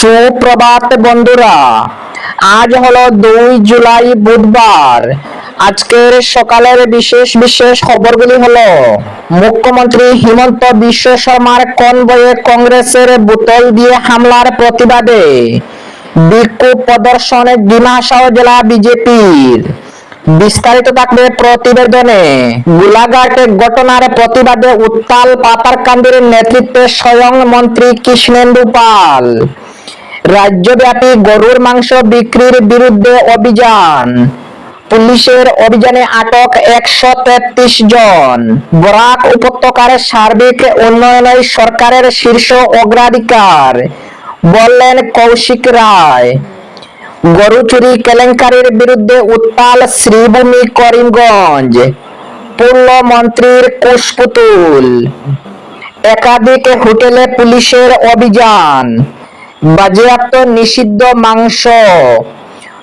সুপ্রভাত বন্ধুরা, আজ হলো দুই জুলাই বুধবার। আজকের সকালের বিশেষ বিশেষ খবরগুলি হলো, মুখ্যমন্ত্রী হিমন্ত বিশ্ব শর্মার কনভয়ে কংগ্রেসের বোতল দিয়ে হামলার প্রতিবাদে বিক্ষোভ প্রদর্শনে ডিমাসাও জেলা বিজেপির। বিস্তারিত থাকবে প্রতিবেদনে। গোলাঘাট ঘটনার প্রতিবাদে উত্তাল পাতারকান্দির নেতৃত্বে স্বয়ং মন্ত্রী কৃষ্ণেন্দু পাল। রাজ্যব্যাপী গরুর মাংস বিক্রির বিরুদ্ধে অভিযান। পুলিশের অভিযানে আটক একশো তেত্রিশ জন। বরাক উপত্যকার সার্বিক উন্নয়নে সরকারের শীর্ষ অগ্রাধিকার, বললেন কৌশিক রায়। গরু চুরি কেলেঙ্কারির বিরুদ্ধে উত্তাল শ্রীভূমি করিমগঞ্জ, পূর্ণ মন্ত্রীর কুশপুতুল একাধিক হোটেলে পুলিশের অভিযান। বাজেয়াপ্ত নিষিদ্ধ মাংস।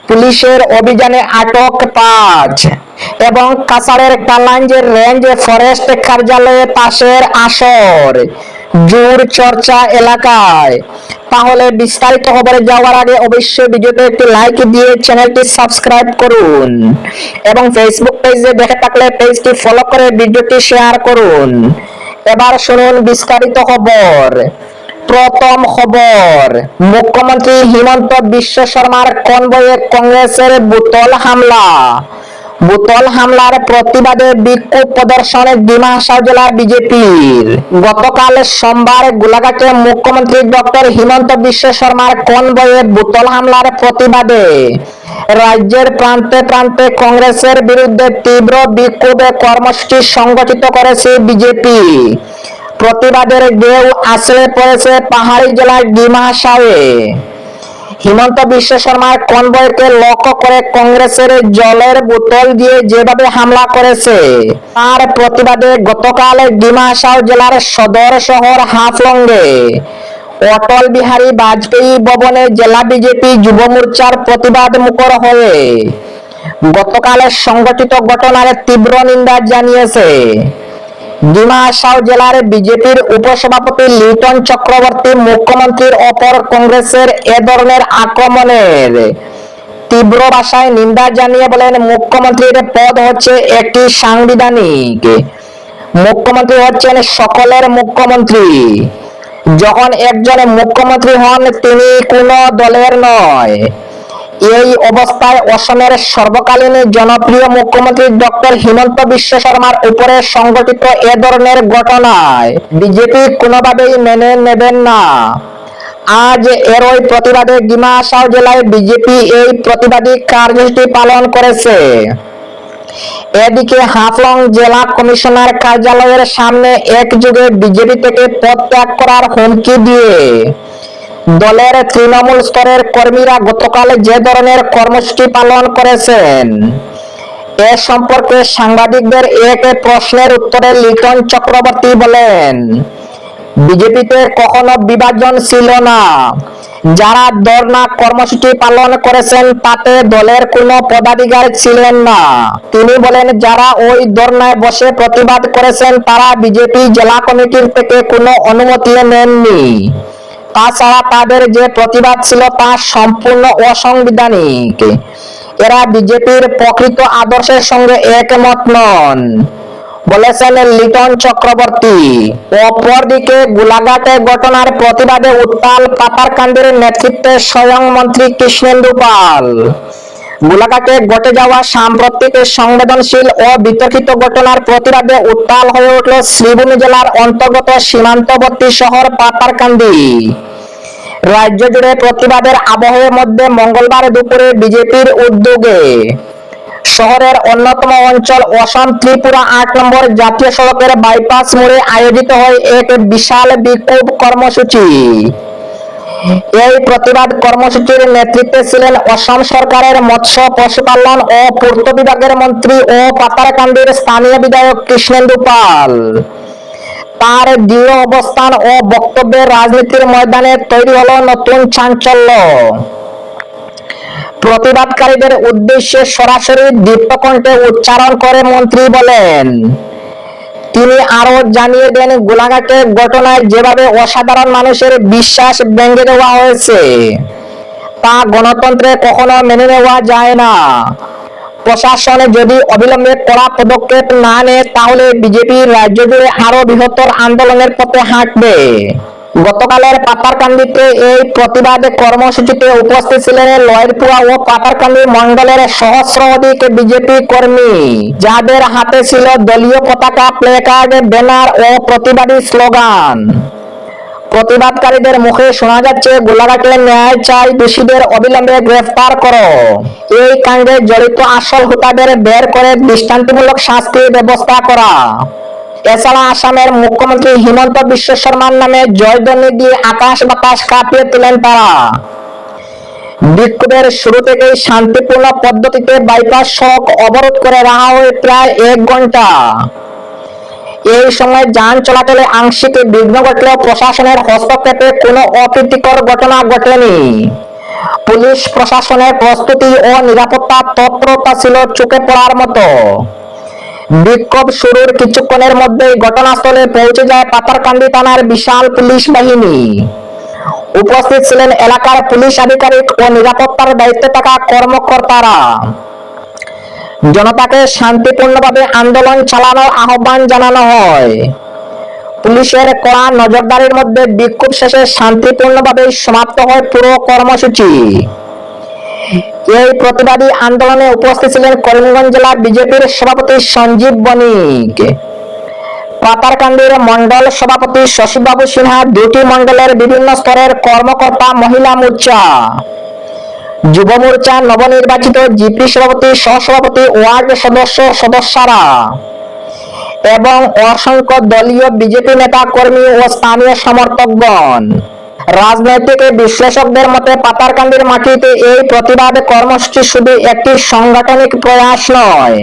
পুলিশের অভিযানে আটক পাঁচ। এবং কাসারের কালাঞ্জ রেঞ্জ ফরেস্ট কার্যালয়ে পাশের আসর। জোর চর্চা এলাকায়। তাহলে বিস্তারিত খবরে যাওয়ার আগে অবশ্যই ভিডিওতে একটি লাইক দিয়ে চ্যানেলটি সাবস্ক্রাইব করুন। এবং ফেসবুক পেজে দেখে থাকলে পেজটি ফলো করে ভিডিওটি শেয়ার করুন। এবার শুনুন বিস্তারিত খবর। প্রথম খবর। মুখ্যমন্ত্রী হিমন্ত বিশ্ব শর্মার কনভয়ে কংগ্রেসের বোতল হামলা। বোতল হামলার প্রতিবাদে বিক্ষোভ প্রদর্শনে ডিমাহাসাও জেলা বিজেপির। গতকাল সোমবার গোলাঘাটে মুখ্যমন্ত্রী ডক্টর হিমন্ত বিশ্ব শর্মার কনভয়ে বোতল হামলার প্রতিবাদে রাজ্যের প্রান্তে প্রান্তে কংগ্রেসের বিরুদ্ধে তীব্র বিক্ষোভে কর্মসূচি সংগঠিত করেছে বিজেপি। প্রতিবাদের ঢেউ আসলে পড়েছে পাহাড়ি জেলার ডিমাহাসাওয়ে হিমন্ত বিশ্ব শর্মার কনভয়কে লক্ষ্য করে কংগ্রেসের জলের বোতল দিয়ে যেভাবে হামলা করেছে, তার প্রতিবাদে গতকাল ডিমাহাসাও জেলার সদর শহর হাফলঙ্গে অটল বিহারী বাজপেয়ী ভবনে জেলা বিজেপি যুব মোর্চার প্রতিবাদ মুখর হয়ে গতকালের সংগঠিত ঘটনার তীব্র নিন্দা জানিয়েছে। ডিমাহাসাও জেলার বিজেপির উপসভাপতি লিটন চক্রবর্তী মুখ্যমন্ত্রীর অপর কংগ্রেসের এ ধরনের আক্রমণের তীব্র ভাষায় নিন্দা জানিয়ে বলেন, মুখ্যমন্ত্রীর পদ হচ্ছে একটি সাংবিধানিক। মুখ্যমন্ত্রী হচ্ছেন সকলের মুখ্যমন্ত্রী। যখন একজন মুখ্যমন্ত্রী হন, তিনি কোনো দলের নয়। এই অবস্থায় অসমের সর্বকালীন জনপ্রিয় মুখ্যমন্ত্রী ডক্টর হিমন্ত বিশ্ব শর্মার উপরে সংগঠিত এ ধরনের ঘটনায় বিজেপি কোনোভাবেই মেনে নেবেন না। আজ এরই প্রতিবাদে ডিমাহাসাও জেলায় বিজেপি এই প্রতিবাদী কার্যসূচি পালন করেছে। এদিকে হাফলং জেলা কমিশনার কার্যালয়ের সামনে একযোগে বিজেপি থেকে পদত্যাগ করার হুমকি দিয়ে দলের তৃণমূল স্তরের কর্মীরা গতকাল যে ধরনের কর্মসূচি পালন করেছেন, এ সম্পর্কে সাংবাদিকদের এক প্রশ্নের উত্তরে লিটন চক্রবর্তী বলেন, বিজেপিতে কখনো বিভাজন ছিল না। যারা ধর্ণা কর্মসূচি পালন করেছেন, তাতে দলের কোনো পদাধিকার ছিলেন না। তিনি বলেন, যারা ওই ধর্ণায় বসে প্রতিবাদ করেছেন, তারা বিজেপি জেলা কমিটির থেকে কোনো অনুমতি নেননি। তাছাড়া তাদের যে প্রতিবাদ ছিল তা সম্পূর্ণ অসাংবিধানিক। এরা বিজেপির প্রকৃত আদর্শের সঙ্গে একমত নন। বলেছেন লিটন চক্রবর্তী। অপরদিকে গোলাঘাটে ঘটনার প্রতিবাদে উত্তাল পাতারকান্দির নেতৃত্বে স্বয়ং মন্ত্রী কৃষ্ণেন্দু পাল। গোলাঘাটে ঘটে যাওয়া সাম্প্রতিক সংবেদনশীল ও বিতর্কিত ঘটনার প্রতিবাদে উত্তাল হয়ে উঠল শ্রীভূমি জেলার অন্তর্গত সীমান্তবর্তী শহর পাতারকান্দি। রাজ্য জুড়ে প্রতিবাদের আবহের মধ্যে মঙ্গলবার দুপুরে বিজেপির উদ্যোগে শহরের অন্যতম অঞ্চল অসম ত্রিপুরা আট নম্বর জাতীয় সড়কের বাইপাস মোড়ে আয়োজিত হয় এক বিশাল বিক্ষোভ কর্মসূচি। এই প্রতিবাদ কর্মসূচির নেতৃত্বে ছিলেন অসম সরকারের মৎস্য, পশুপালন ও পূর্ত বিভাগের মন্ত্রী ও পাতারকান্দির স্থানীয় বিধায়ক কৃষ্ণেন্দু পাল। তার দৃঢ় অবস্থান ও বক্তব্যের রাজনীতির ময়দানে তৈরি হলো নতুন চাঞ্চল্য। প্রতিবাদকারীদের উদ্দেশ্যে সরাসরি দীপ্তকণ্ঠে উচ্চারণ করে মন্ত্রী বলেন তিনি আরও জানিয়ে দেন গোলাঘাটের ঘটনায় যেভাবে অসাধারণ মানুষের বিশ্বাস ভেঙে দেওয়া হয়েছে, তা গণতন্ত্রে কখনো মেনে নেওয়া যায় না। প্রশাসনে যদি অবিলম্বে কড়া পদক্ষেপ না নেয়, তাহলে বিজেপি রাজ্য জুড়ে আরও বৃহত্তর আন্দোলনের পথে হাঁটবে। গতকালের পাতারকান্দিতে এই প্রতিবাদ কর্মসূচিতে উপস্থিত ছিলেন লয়েরপুরা ও পাতারকান্দি মন্ডলের সহস্র অধিক বিজেপি কর্মী। যাদের হাতে ছিল দলীয় পতাকা, প্লেকার্ড, ব্যানার ও প্রতিবাদী স্লোগান। প্রতিবাদকারীদের মুখে শোনা যাচ্ছে, গোলাঘাটে ন্যায় চাই দোষীদের অবিলম্বে গ্রেফতার করো। এই কাণ্ডে জড়িত আসল হুতাদের বের করে দৃষ্টান্তমূলক শাস্তির ব্যবস্থা করা। এছাড়া আসামের মুখ্যমন্ত্রী হিমন্ত বিশ্ব শর্মার নামে জয়ধ্বনি দিয়ে আকাশ বাতাস কাঁপিয়ে তোলেন তারা। বিক্ষোভের শুরু থেকেই শান্তিপূর্ণ পদ্ধতিতে বাইপাস সড়ক অবরোধ করে রাখা হয় প্রায় এক ঘণ্টা এই সময় যান চলাচলে আংশিক বিঘ্ন ঘটলেও প্রশাসনের হস্তক্ষেপে কোনো অপ্রীতিকর ঘটনা ঘটেনি। পুলিশ প্রশাসনের প্রস্তুতি ও নিরাপত্তা তৎপরতা ছিল চোখে পড়ার মতো। বিক্ষোভ শুরুর কিছুক্ষণের মধ্যেই ঘটনাস্থলে পৌঁছে যায় পাতারকান্দি থানার বিশাল পুলিশ বাহিনী। উপস্থিত ছিলেন এলাকার পুলিশ আধিকারিক ও নিরাপত্তার দায়িত্বে থাকা কর্মকর্তারা। জনতাকে শান্তিপূর্ণভাবে আন্দোলন চালানোর আহ্বান জানানো হয়। পুলিশের কড়া নজরদারির মধ্যে বিক্ষোভ শেষে শান্তিপূর্ণভাবে সমাপ্ত হয় পুরো কর্মসূচি। এই প্রতিবাদী আন্দোলনে উপস্থিত ছিলেন করিমগঞ্জ জেলা বিজেপির সভাপতি সঞ্জীব বণিক। পাতারকান্দির মন্ডল সভাপতি শশীবাবু সিনহা দুটি মন্ডলের বিভিন্ন স্তরের কর্মকর্তা মহিলা মোর্চা। যুব মোর্চা নবনির্বাচিত জিপি সভাপতি, সহসভাপতি, ওয়ার্ড সদস্য সদস্যরা এবং অসংখ্য দলীয় বিজেপি নেতা কর্মী ও স্থানীয় সমর্থকগণ। রাজনৈতিক বিশ্লেষকদের মতে পাতারকান্দির মাটিতে এই প্রতিবাদ কর্মসূচি শুধু একটি সাংগঠনিক প্রয়াস নয়,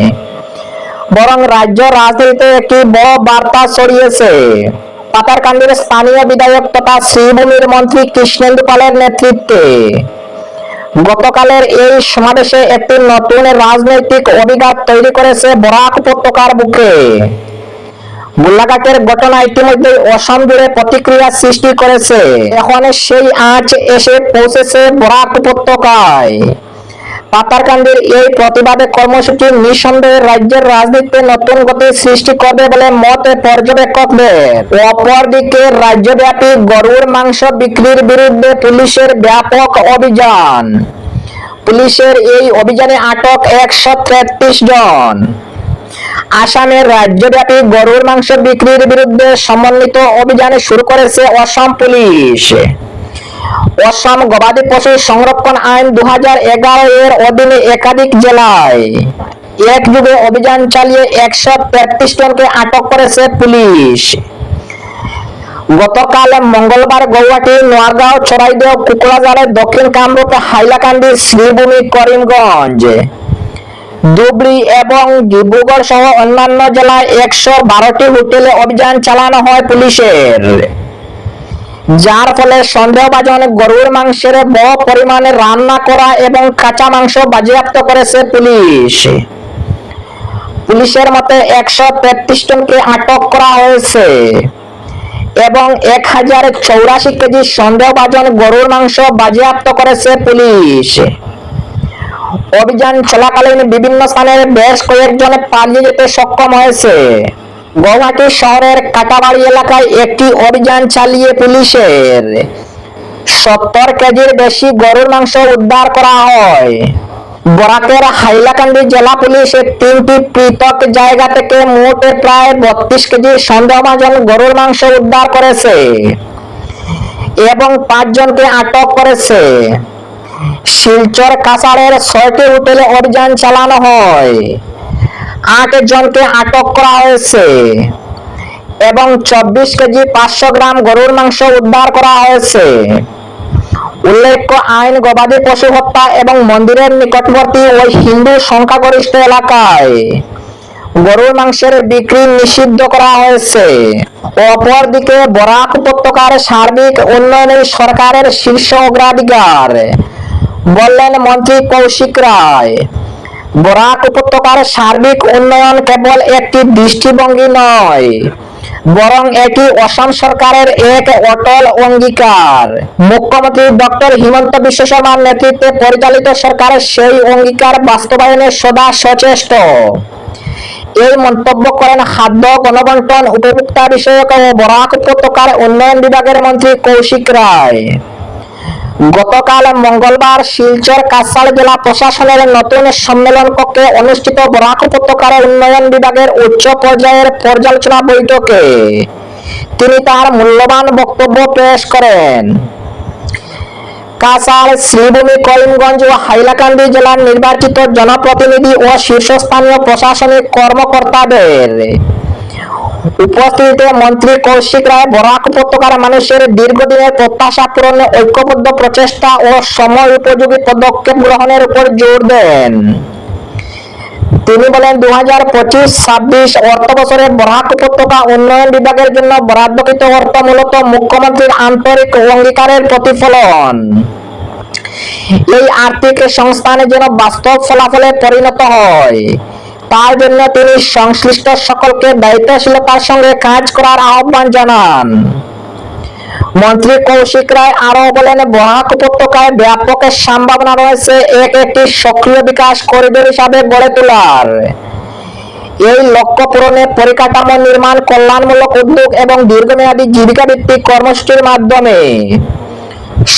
বরং রাজ্য রাজনীতিতে একটি বড় বার্তা ছড়িয়েছে। পাতারকান্দির স্থানীয় বিধায়ক তথা শ্রীভূমির মন্ত্রী কৃষ্ণেন্দু পালের নেতৃত্বে গতকালের এই সমাবেশে একটি নতুন রাজনৈতিক অভিঘাত তৈরি করেছে বরাক উপত্যকার বুকে। গোলাঘাটের ঘটনা ইতিমধ্যে অসম জুড়ে প্রতিক্রিয়া সৃষ্টি করেছে। এখন সেই আঁচ এসে পৌঁছেছে বরাক উপত্যকায়। পাতারকান্দির এই প্রতিবাদে কর্মসূচি নিঃসন্দেহে রাজ্যের রাজনীতিতে নতুন গতি সৃষ্টি করবে বলে মত পর্যবেক্ষকদের। অপরদিকে রাজ্যব্যাপী গরুর মাংস বিক্রির বিরুদ্ধে পুলিশের ব্যাপক অভিযান। পুলিশের এই অভিযানে আটক একশো তেত্রিশ জন। আসামের রাজ্যব্যাপী গরুর মাংস বিক্রির বিরুদ্ধে সমন্বিত অভিযান শুরু করেছে অসম পুলিশ। অসম গবাদি পশু সংরক্ষণ আইন দুহাজার এগারো এর অধীনে একাধিক জেলায় এক যুগে অভিযান চালিয়ে একশো তেত্রিশ জনকে আটক করেছে পুলিশ। গতকাল মঙ্গলবার গৌহাটি, নোয়াগাঁও, চড়াইদেও কুকড়াঝাড়ের দক্ষিণ কামরূপ হাইলাকান্দি, শ্রীভূমি, করিমগঞ্জ। ধুবড়ি এবং ডিব্রুগড় সহ অন্যান্য জেলায় একশো বারোটি হোটেলে অভিযান চালানো হয় পুলিশের। যার ফলে সন্দেহভাজন গরুর মাংসের বড় পরিমাণে রান্না করা এবং কাঁচা মাংস বাজেয়াপ্ত করেছে পুলিশ। পুলিশের মতে একশো তেত্রিশ জনকে আটক করা হয়েছে এবং এক হাজার চৌরাশি কেজি সন্দেহভাজন গরুর মাংস বাজেয়াপ্ত করেছে পুলিশ। অভিযান চলাকালীন বিভিন্ন স্থানের বেশ কয়েকজন পালিয়ে যেতে সক্ষম হয়েছে। গৌহাটি শহরের কাটাবাড়ি এলাকায় একটি অভিযান চালিয়ে পুলিশের সত্তর কেজির বেশি গরুর মাংস উদ্ধার করা হয়। বরাকের হাইলাকান্দি জেলা পুলিশ তিনটি পৃথক জায়গা থেকে মোট প্রায় বত্রিশ কেজি সন্দেহভাজন গরুর মাংস উদ্ধার করেছে এবং পাঁচজনকে আটক করেছে। শিলচর কাছাড়ের ছয়টি হোটেলে অভিযান চালানো হয়। আট জনকে আটক করা হয়েছে এবং চব্বিশ কেজি পাঁচশো গ্রাম গরুর মাংস উদ্ধার করা হয়েছে। উল্লেখ্য, আইন, গবাদি পশু হত্যা এবং মন্দিরের নিকটবর্তী ওই হিন্দু সংখ্যাগরিষ্ঠ এলাকায় গরুর মাংসের বিক্রি নিষিদ্ধ করা হয়েছে। অপরদিকে বরাক উপত্যকার সার্বিক উন্নয়নে সরকারের শীর্ষ অগ্রাধিকার বললেন, মন্ত্রী কৌশিক রায়, বরাক উপত্যকার সার্বিক উন্নয়ন কেবল একটি দৃষ্টিভঙ্গি নয়, বরং এটি অসম সরকারের এক অটল অঙ্গীকার। মুখ্যমন্ত্রী ডক্টর হিমন্ত বিশ্ব শর্মার নেতৃত্বে পরিচালিত সরকারের সেই অঙ্গীকার বাস্তবায়নে সদা সচেষ্ট। এই মন্তব্য করেন খাদ্য গণবন্টন উপভোক্তা বিষয়ক ও বরাক উপত্যকার উন্নয়ন বিভাগের মন্ত্রী কৌশিক রায়। গতকাল মঙ্গলবার শিলচর কাছাড় জেলা প্রশাসনের নতুন সম্মেলন কক্ষে অনুষ্ঠিত বরাক উপত্যকার উন্নয়ন বিভাগের উচ্চ পর্যায়ের পর্যালোচনা বৈঠকে তিনি তার মূল্যবান বক্তব্য পেশ করেন। কাছাড়, শ্রীভূমি, করিমগঞ্জ ও হাইলাকান্দি জেলার নির্বাচিত জনপ্রতিনিধি ও শীর্ষস্থানীয় প্রশাসনিক কর্মকর্তাদের উপস্থিতিতে মন্ত্রী কৌশিক রায়, বরাক উপত্যকার মানুষের দীর্ঘদিনের প্রত্যাশা পূরণে ঐক্যবদ্ধ প্রচেষ্টা ও সময় উপযোগী পদক্ষেপ গ্রহণের উপর জোর দেন। তিনি বলেন দু হাজার পঁচিশ, ছাব্বিশ অর্থ বছরে বরাক উপত্যকা উন্নয়ন বিভাগের জন্য বরাদ্দকৃত অর্থ মূলত মুখ্যমন্ত্রীর আন্তরিক অঙ্গীকারের প্রতিফলন। এই আর্থিক সংস্থানের জন্য বাস্তব ফলাফলে পরিণত হয়। তার জন্য তিনি সংশ্লিষ্ট সকলকে দায়িত্বশীলতার সঙ্গে কাজ করার আহ্বান জানান। মন্ত্রী কৌশিক রায় আরও বলেন বরাক উপত্যকায় ব্যাপক সম্ভাবনা রয়েছে, এক একটি সক্রিয় বিকাশ করিডোর হিসাবে গড়ে তোলার। এই লক্ষ্য পূরণে পরিকাঠামো নির্মাণ কল্যাণমূলক উদ্যোগ এবং দীর্ঘমেয়াদী জীবিকা ভিত্তিক কর্মসূচির মাধ্যমে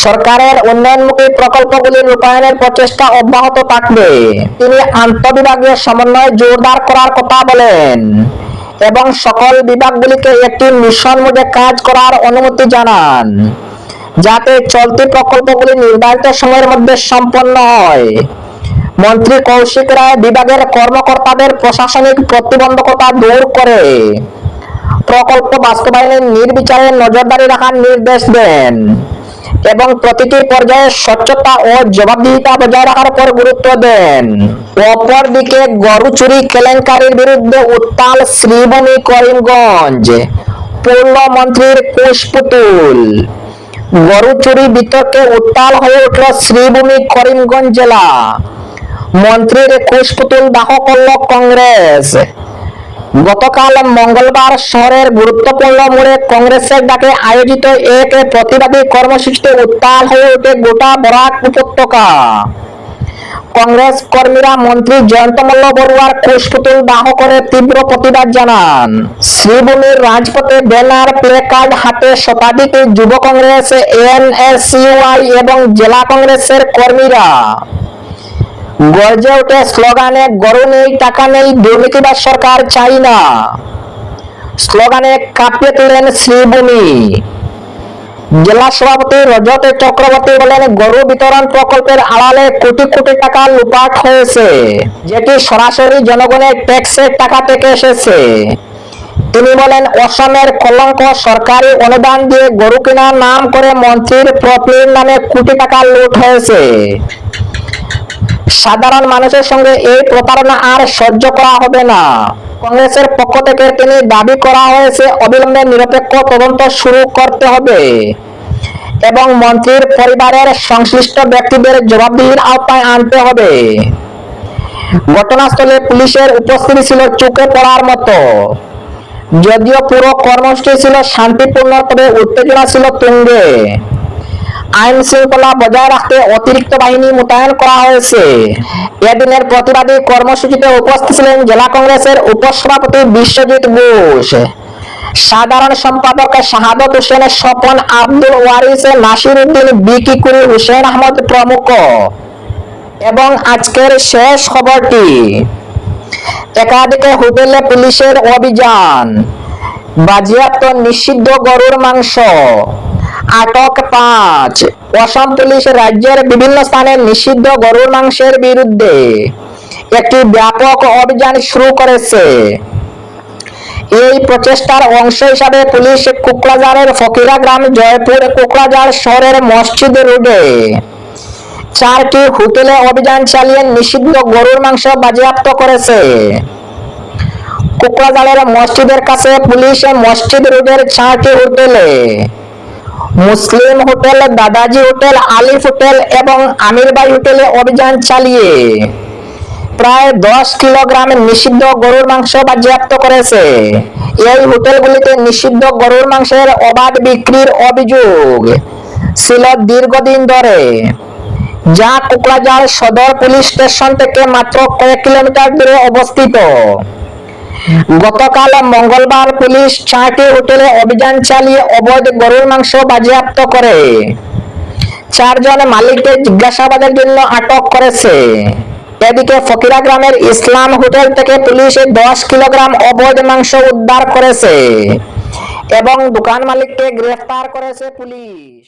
সরকারের উন্নয়নমুখী প্রকল্পগুলি রূপায়ণের প্রচেষ্টা অব্যাহত থাকবে। তিনি আন্তঃবিভাগীয় সমন্বয় জোরদার করার কথা বলেন এবং সকল বিভাগগুলিকে একটি মিশন মোডে কাজ করার অনুমতি জানান, যাতে চলতি প্রকল্পগুলি নির্ধারিত সময়ের মধ্যে সম্পন্ন হয়। মন্ত্রী কৌশিক রায় বিভাগের কর্মকর্তাদের প্রশাসনিক প্রতিবন্ধকতা দূর করে প্রকল্প বাস্তবায়নে নির্বিচারে নজরদারি রাখার নির্দেশ দেন। এবং প্রতিটি পর্যায়ে স্বচ্ছতা ও জবাবদিহিতা বজায় রাখার উপর গুরুত্ব দেন। অপরদিকে গরু চুরি কেলেঙ্কারির বিরুদ্ধে উত্তাল শ্রীভূমি করিমগঞ্জ পৌরমন্ত্রীর কুশপুতুল গরু চুরি বিতর্কে উত্তাল হয়ে উঠল শ্রীভূমি করিমগঞ্জ জেলা। মন্ত্রীর কুশপুতুল দাহ করল কংগ্রেস। গতকাল মঙ্গলবার শহরের গুরুত্বপূর্ণ মোড়ে কংগ্রেসের ডাকে আয়োজিত এক প্রতিবাদী কর্মসূচিতে উত্তাল হয়ে ওঠে গোটা বরাক উপত্যকা। কংগ্রেস কর্মীরা মন্ত্রী জয়ন্ত মল্ল বড়ুয়ার কুশপুতুল দাহ করে তীব্র প্রতিবাদ জানান। শ্রীভূমির রাজপথে ব্যানার প্লে কার্ড হাতে শতাধিক যুব কংগ্রেস, এনএসইউআই এবং জেলা কংগ্রেসের কর্মীরা গর্জে ওঠে স্লোগানে, গরু নেই, টাকা নেই দুর্নীতিবাজ সরকার চাই না। স্লোগানে কাঁপিয়ে তুলেন শ্রীভূমি। জেলা সভাপতি রজত চক্রবর্তী বলেন, গরু বিতরণ প্রকল্পের আড়ালে কোটি কোটি টাকা লুপাট হয়েছে, যেটি সরাসরি জনগণের ট্যাক্সের টাকা থেকে এসেছে। তিনি বলেন, অসমের কলঙ্ক সরকারি অনুদান দিয়ে গরু কেনার নাম করে মন্ত্রীর প্রপ্লির নামে কোটি টাকা লুট হয়েছে। সাধারণ মানুষের সঙ্গে এই প্রতারণা আর সহ্য করা হবে না। কংগ্রেসের পক্ষ থেকে তিনি দাবি করা হয়েছে, অবিলম্বে নিরপেক্ষ তদন্ত শুরু করতে হবে। এবং মন্ত্রীর পরিবারের সংশ্লিষ্ট ব্যক্তিদের জবাবদিহির আওতায় আনতে হবে। ঘটনাস্থলে পুলিশের উপস্থিতি ছিল চোখে পড়ার মতো। যদিও পুরো কর্মসূচি ছিল শান্তিপূর্ণ, তবে উত্তেজনা ছিল তুঙ্গে। আইন শৃঙ্খলা বজায় রাখতে অতিরিক্ত বাহিনী মোতায়েন করা হয়েছে এদিনের প্রতিবাদী কর্মসূচিতে উপস্থিত ছিলেন জেলা কংগ্রেসের উপসভাপতি বিশ্বজিৎ ঘোষ। সাধারণ সম্পাদক শাহাদত হোসেন, স্বপন আব্দুল ওয়ারিস নাসির উদ্দিন বিকি কুরি হুসেন আহমদ প্রমুখ এবং আজকের শেষ খবরটি, একাধিক হোটেলে পুলিশের অভিযান, বাজেয়াপ্ত নিষিদ্ধ গরুর মাংস আটক পাঁচ। অসম পুলিশ রাজ্যের বিভিন্ন স্থানে নিষিদ্ধ গরুর মাংসের বিরুদ্ধে একটি ব্যাপক অভিযান শুরু করেছে। এই প্রচেষ্টার অংশ হিসাবে পুলিশ কুকরাঝাড়ের ফকিরা গ্রাম জয়পুর কুকরাঝাড় শহরের মসজিদ রোডে চারটি হোটেলে অভিযান চালিয়ে নিষিদ্ধ গরুর মাংস বাজেয়াপ্ত করেছে। কোকরাঝাড়ের মসজিদের কাছে পুলিশ মসজিদ রোডের চারটি হোটেলে Muslim hotel, Dadaji hotel, Alif hotel এবং আমিরবাই হোটেলে অভিযান চালিয়ে প্রায় দশ কিলোগ্রাম নিষিদ্ধ গরুর মাংস বাজেয়াপ্ত করেছে। এই হোটেলগুলিতে নিষিদ্ধ গরুর মাংসের অবাধ বিক্রির অভিযোগ ছিল দীর্ঘদিন ধরে, যা কোকরাঝাড় সদর পুলিশ স্টেশন থেকে মাত্র কয়েক কিলোমিটার দূরে অবস্থিত। গতকাল মঙ্গলবার পুলিশ চারটি হোটেলে অভিযান চালিয়ে অবৈধ গরুর মাংস বাজেয়াপ্ত করে। চারজন মালিককে জিজ্ঞাসাবাদের জন্য আটক করেছে। এদিকে ফকিরা গ্রামের ইসলাম হোটেল থেকে পুলিশ দশ কিলোগ্রাম অবৈধ মাংস উদ্ধার করেছে এবং দোকান মালিককে গ্রেফতার করেছে পুলিশ।